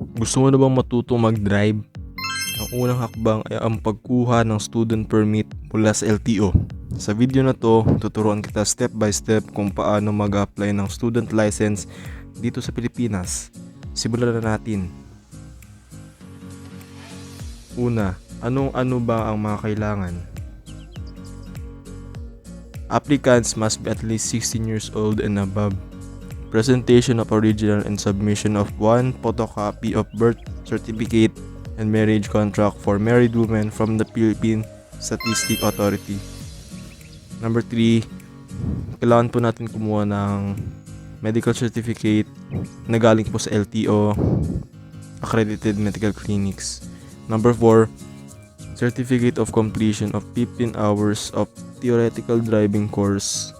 Gusto mo na bang matuto mag-drive? Ang unang hakbang ay ang pagkuha ng student permit mula sa LTO. Sa video na to, tuturuan kita step by step kung paano mag-apply ng student license dito sa Pilipinas. Simulan na natin. Una, anong ano ba ang mga kailangan? Applicants must be at least 16 years old and above. Presentation of original and submission of one photocopy of birth certificate and marriage contract for married women from the Philippine Statistic Authority. Number 3, kailangan po natin kumuha ng medical certificate na galing po sa LTO, accredited medical clinics. Number 4, certificate of completion of 15 hours of theoretical driving course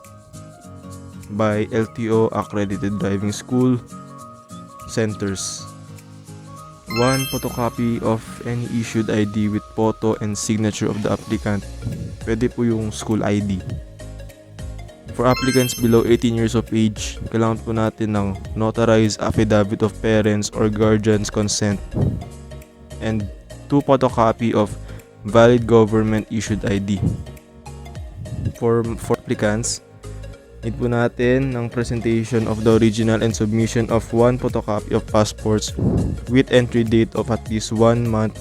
by LTO accredited driving school centers. One photocopy of any issued ID with photo and signature of the applicant. Pwede po yung school ID. For applicants below 18 years of age, kailangan po natin ng notarized affidavit of parents or guardians consent and two photocopy of valid government issued ID. For, for applicants, need po natin ng presentation of the original and submission of one photocopy of passports with entry date of at least one month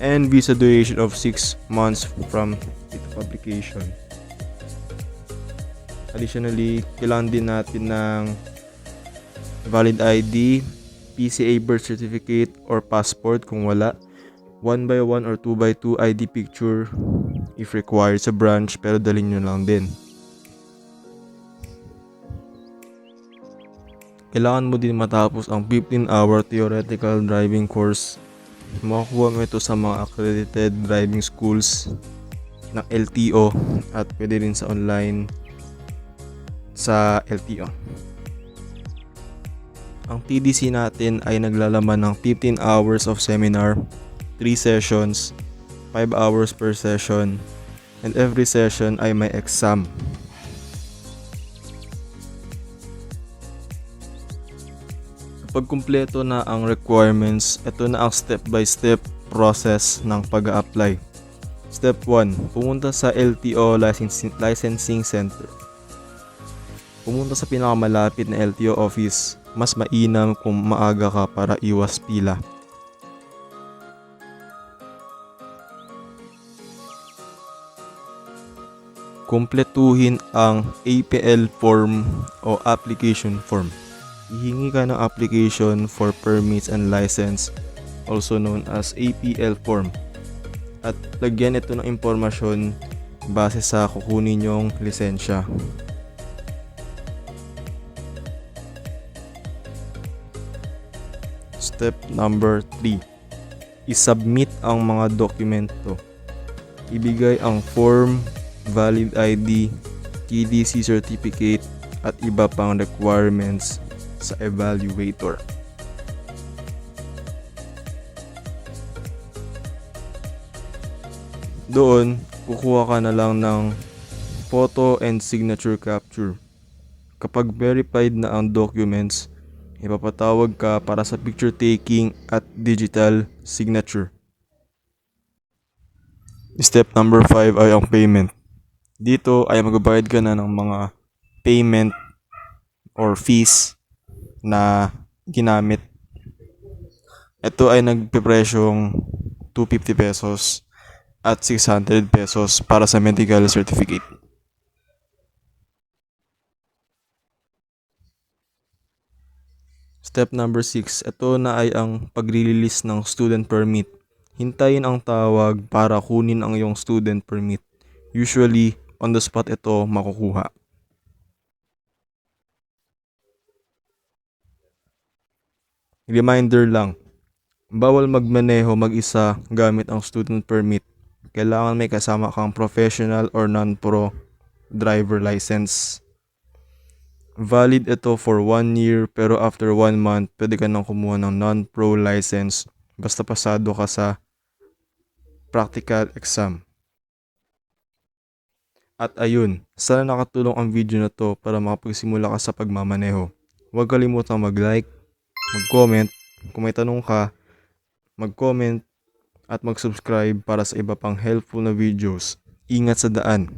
and visa duration of 6 months from its publication. Additionally, kailangan din natin ng valid ID, PCA birth certificate or passport kung wala, 1 by 1 or 2 by 2 ID picture if required sa branch pero dalhin nyo lang din. Kailangan mo din matapos ang 15-hour theoretical driving course. Makakuha mo ito sa mga accredited driving schools ng LTO at pwede rin sa online sa LTO. Ang TDC natin ay naglalaman ng 15 hours of seminar, 3 sessions, 5 hours per session, and every session ay may exam. Kapag kumpleto na ang requirements, ito na ang step-by-step process ng pag apply Step 1. Pumunta sa LTO licensing, licensing Center. Pumunta sa pinakamalapit na LTO office. Mas mainam kung maaga ka para iwas pila. Kumpletuhin ang APL form o application form hihingi ka ng application for permits and license also known as APL form at lagyan ito ng impormasyon base sa kukunin nyong lisensya. Step number 3. I-submit ang mga dokumento. Ibigay ang form, valid ID, TDC certificate at iba pang requirements sa evaluator. Doon, kukuha ka na lang ng photo and signature capture. Kapag verified na ang documents, ipapatawag ka para sa picture taking at digital signature. Step number 5 ay ang payment. Dito ay magbabayad ka na ng mga payment or fees na ginamit. Ito ay nagpipresyong 250 pesos at 600 pesos para sa medical certificate. Step number 6, ito na ay ang pag-release ng student permit. Hintayin ang tawag para kunin ang iyong student permit. Usually, on the spot ito makukuha. Reminder lang, bawal magmaneho mag-isa gamit ang student permit. Kailangan may kasama kang professional or non-pro driver license. Valid ito for 1 year pero after 1 month pwede ka nang kumuha ng non-pro license basta pasado ka sa practical exam. At ayun, sana nakatulong ang video na to para makapagsimula ka sa pagmamaneho. Huwag kalimutang mag-like, mag-comment, Kung may tanong ka, mag-comment at mag-subscribe para sa iba pang helpful na videos. Ingat sa daan!